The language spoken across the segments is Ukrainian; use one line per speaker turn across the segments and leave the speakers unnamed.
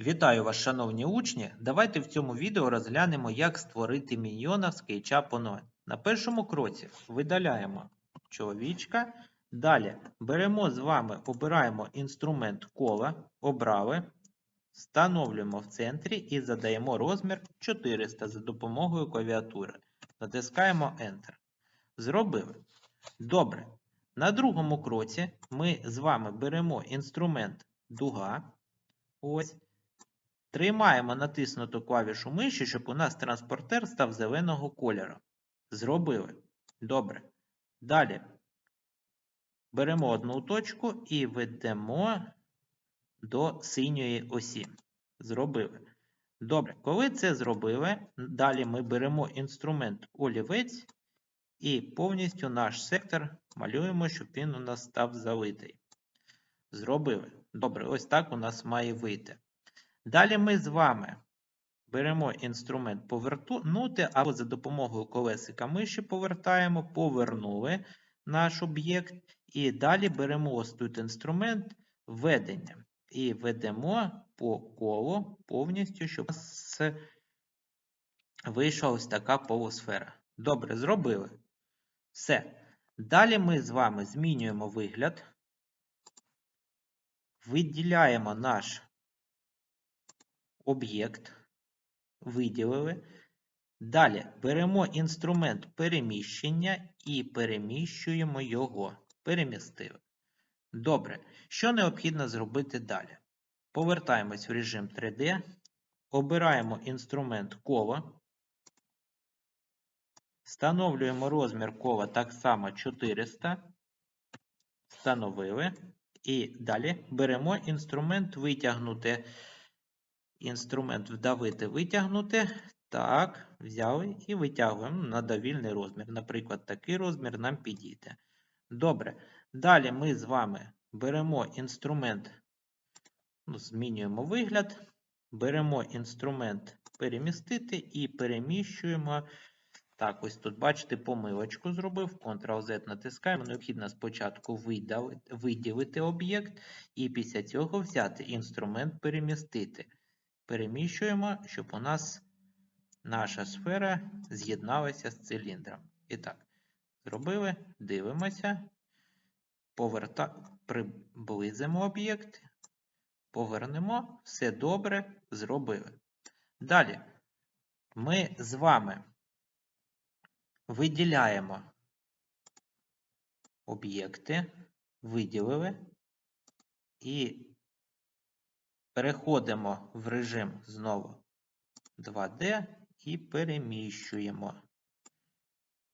Вітаю вас, шановні учні! Давайте в цьому відео розглянемо, як створити міньйона з SketchUp Online. На першому кроці видаляємо чоловічка. Далі беремо з вами, обираємо інструмент кола, обрали, встановлюємо в центрі і задаємо розмір 400 за допомогою клавіатури. Натискаємо Enter. Зробили. Добре. На другому кроці ми з вами беремо інструмент дуга. Ось. Тримаємо натиснуту клавішу миші, щоб у нас транспортер став зеленого кольору. Зробили. Добре. Далі беремо одну точку і ведемо до синьої осі. Зробили. Добре, коли це зробили, далі ми беремо інструмент олівець і повністю наш сектор малюємо, щоб він у нас став залитий. Зробили. Добре, ось так у нас має вийти. Далі ми з вами беремо інструмент повернути, або за допомогою колесика миші повертаємо, повернули наш об'єкт. І далі беремо ось тут інструмент введення. І ведемо по колу повністю, щоб у нас вийшла ось така полусфера. Добре, зробили. Все. Далі ми з вами змінюємо вигляд. Виділяємо наш об'єкт, виділили. Далі беремо інструмент переміщення і переміщуємо його. Перемістили. Добре. Що необхідно зробити далі? Повертаємось в режим 3D, обираємо інструмент коло, встановлюємо розмір кола так само 400, встановили. І далі беремо інструмент витягнути. Інструмент вдавити, витягнути. Так, взяли і витягуємо на довільний розмір. Наприклад, такий розмір нам підійде. Добре. Далі ми з вами беремо інструмент, ну, змінюємо вигляд, беремо інструмент перемістити і переміщуємо. Так, ось тут, бачите, помилочку зробив. Ctrl-Z натискаємо. Необхідно спочатку виділити об'єкт, і після цього взяти інструмент перемістити. Переміщуємо, щоб у нас наша сфера з'єдналася з циліндром. І так, зробили, дивимося, поверта... приблизимо об'єкт, повернемо, все добре, зробили. Далі ми з вами виділяємо об'єкти, виділили і переходимо в режим знову 2D і переміщуємо.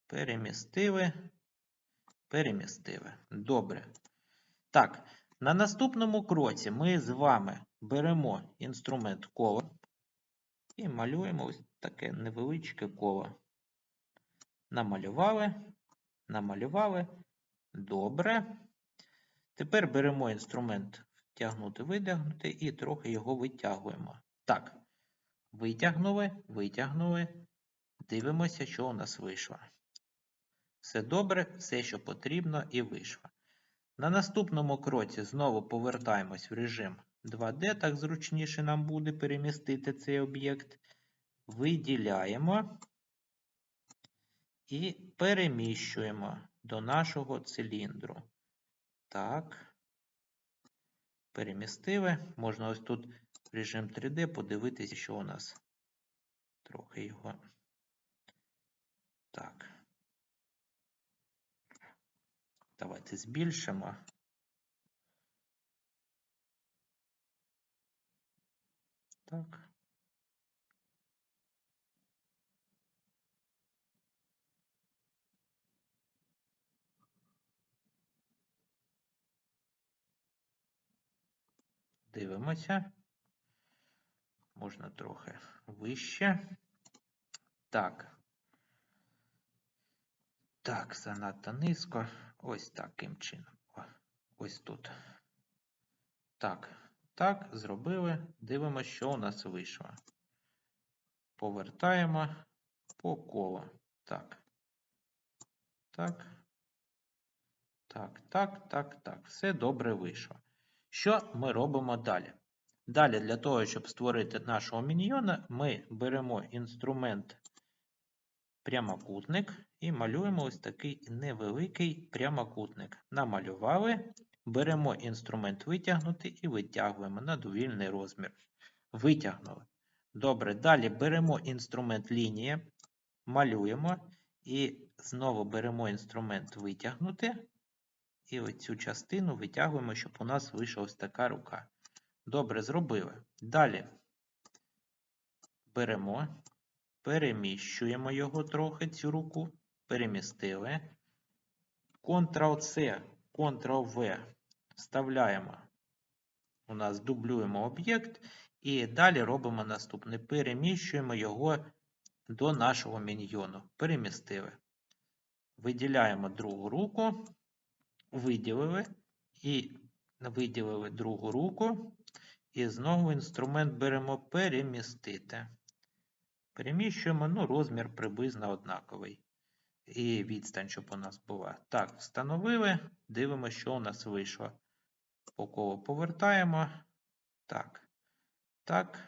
Перемістили, перемістили. Добре. Так, на наступному кроці ми з вами беремо інструмент коло і малюємо ось таке невеличке коло. Намалювали, намалювали. Добре. Тепер беремо інструмент втягнути, витягнути і трохи його витягуємо. Так, витягнули, витягнули. Дивимося, що у нас вийшло. Все добре, все, що потрібно, і вийшло. На наступному кроці знову повертаємось в режим 2D, так зручніше нам буде перемістити цей об'єкт. Виділяємо і переміщуємо до нашого циліндру. Так. Перемістили. Можна ось тут в режим 3D подивитися, що у нас трохи його. Так. Давайте збільшимо. Так. Дивимося. Можна трохи вище. Так. Так, занадто низько. Ось таким чином. Ось тут. Так, так, зробили. Дивимося, що у нас вийшло. Повертаємо по колу. Так. Так. Так, так, так, так. Все добре вийшло. Що ми робимо далі? Далі, для того, щоб створити нашого міньйона, ми беремо інструмент прямокутник і малюємо ось такий невеликий прямокутник. Намалювали, беремо інструмент витягнути і витягуємо на довільний розмір. Витягнули. Добре, далі беремо інструмент лінія, малюємо і знову беремо інструмент витягнути. І оцю частину витягуємо, щоб у нас вийшла ось така рука. Добре, зробили. Далі беремо, переміщуємо його трохи, цю руку, перемістили. Ctrl-C, Ctrl-V вставляємо. У нас дублюємо об'єкт і далі робимо наступне. Переміщуємо його до нашого міньйону. Перемістили. Виділяємо другу руку, виділили і виділили другу руку. І знову інструмент беремо перемістити. Переміщуємо, ну, розмір приблизно однаковий. І відстань, щоб у нас була. Так, встановили. Дивимося, що у нас вийшло. По колу повертаємо. Так. Так,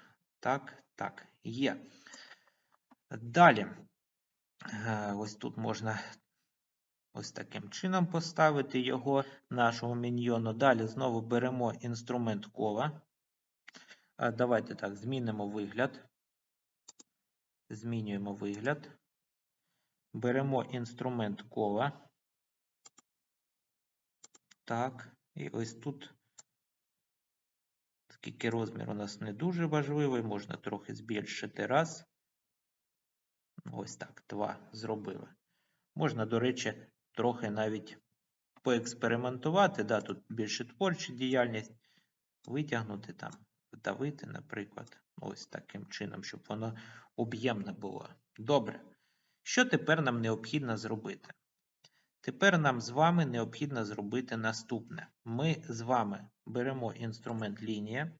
так, так. Є. Далі. Е, Ось тут можна ось таким чином поставити його, нашого міньйону. Далі знову беремо інструмент кола. Е, Давайте так, змінимо вигляд. Змінюємо вигляд. Беремо інструмент кола. Так, і ось тут, скільки розмір у нас не дуже важливий, можна трохи збільшити раз. Ось так, два зробили. Можна, до речі, трохи навіть поекспериментувати. Да, тут більше творча діяльність. Витягнути там, вдавити, наприклад. Ось таким чином, щоб воно об'ємне було. Добре. Що тепер нам необхідно зробити? Тепер нам з вами необхідно зробити наступне. Ми з вами беремо інструмент лінія,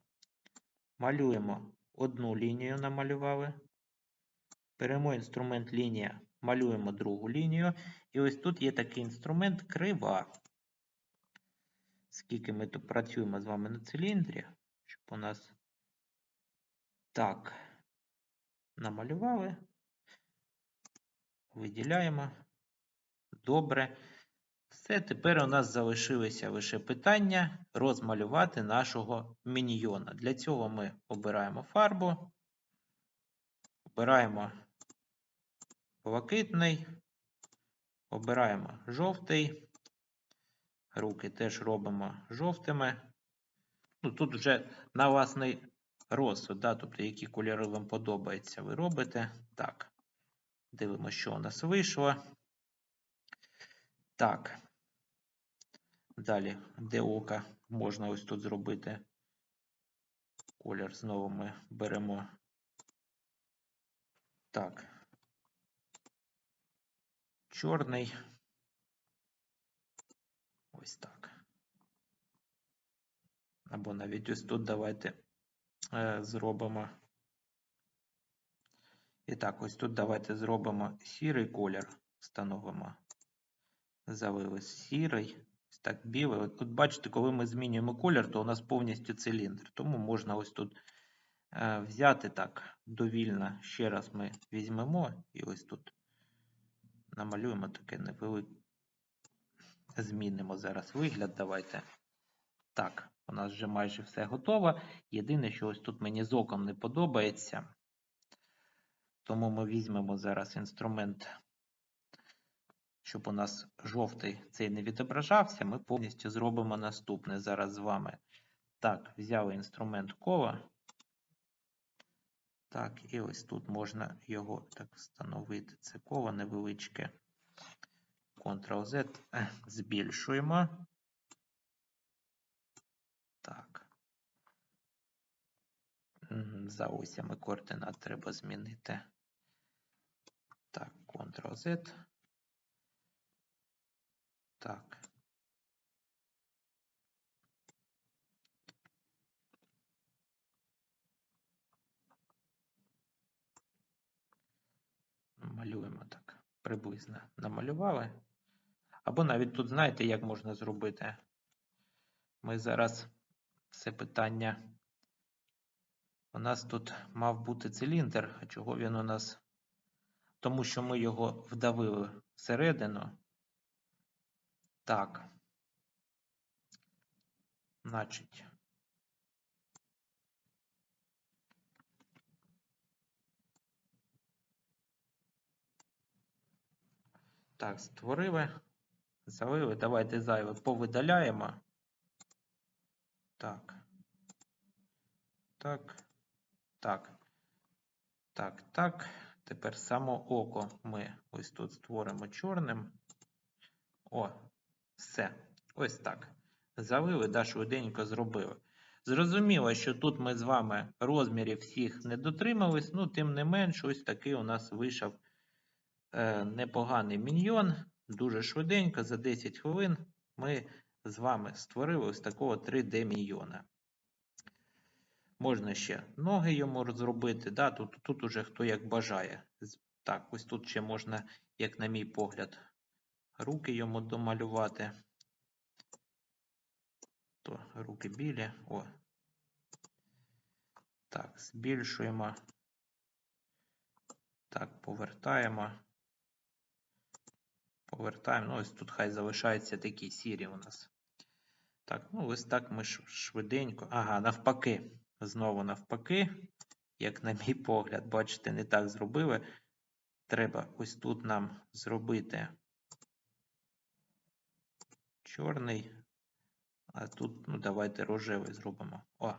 малюємо одну лінію, намалювали. Беремо інструмент лінія, малюємо другу лінію. І ось тут є такий інструмент крива. Скільки ми тут працюємо з вами на циліндрі, щоб у нас так намалювали. Виділяємо. Добре. Все, тепер у нас залишилося лише питання розмалювати нашого міньйона. Для цього ми обираємо фарбу, обираємо блакитний, обираємо жовтий. Руки теж робимо жовтими. Ну, Тут вже на власний розсуд, да, тобто які кольори вам подобаються, ви робите. Так. Дивимося, що у нас вийшло. Так. Далі, де ока, можна ось тут зробити. Колір знову ми беремо. Так. Чорний. Ось так. Або навіть ось тут давайте е, зробимо. І так, ось тут давайте зробимо сірий колір, встановимо. Залили сірий, ось так білий. От тут бачите, коли ми змінюємо колір, то у нас повністю циліндр. Тому можна ось тут е, взяти так довільно. Ще раз ми візьмемо і ось тут намалюємо таке невелике. Змінимо зараз вигляд. Давайте. Так, у нас вже майже все готово. Єдине, що ось тут мені з оком не подобається. Тому ми візьмемо зараз інструмент, щоб у нас жовтий цей не відображався. Ми повністю зробимо наступне зараз з вами. Так, взяли інструмент кола. Так, і ось тут можна його так встановити. Це коло невеличке. Ctrl-Z. Збільшуємо. Так. За осями координат треба змінити. Так, Ctrl-Z. Так. Малюємо так. Приблизно намалювали. Або навіть тут знаєте, як можна зробити. Ми зараз це питання У нас тут мав бути циліндр, а чого він у нас? Тому що ми його вдавили всередину. Так. Значить. Так, створили. Залили. Давайте зайве повидаляємо. Так. Так. Так. Так, так. Тепер само око ми ось тут створимо чорним. О, все. Ось так. Залили, да, швиденько зробили. Зрозуміло, що тут ми з вами розмірів всіх не дотримались, ну, тим не менш, ось такий у нас вийшов непоганий міньйон. Дуже швиденько, за 10 хвилин ми з вами створили ось такого 3D міньйона. Можна ще ноги йому зробити, да, тут, тут уже хто як бажає. Так, ось тут ще можна, як на мій погляд, руки йому домалювати. То руки білі. О. Так, збільшуємо. Так, повертаємо. Повертаємо. Ну, ось тут хай залишаються такі сірі у нас. Так, ну ось так ми швиденько. Ага, навпаки. Знову навпаки. Як на мій погляд, бачите, не так зробили. Треба ось тут нам зробити чорний. А тут, ну, давайте рожевий зробимо. О.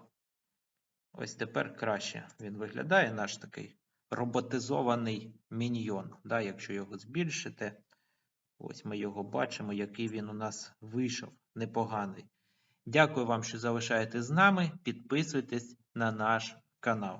Ось тепер краще він виглядає, наш такий роботизований міньйон. Да, якщо його збільшити, ось ми його бачимо, який він у нас вийшов. Непоганий. Дякую вам, що залишаєтесь з нами. Підписуйтесь на наш канал.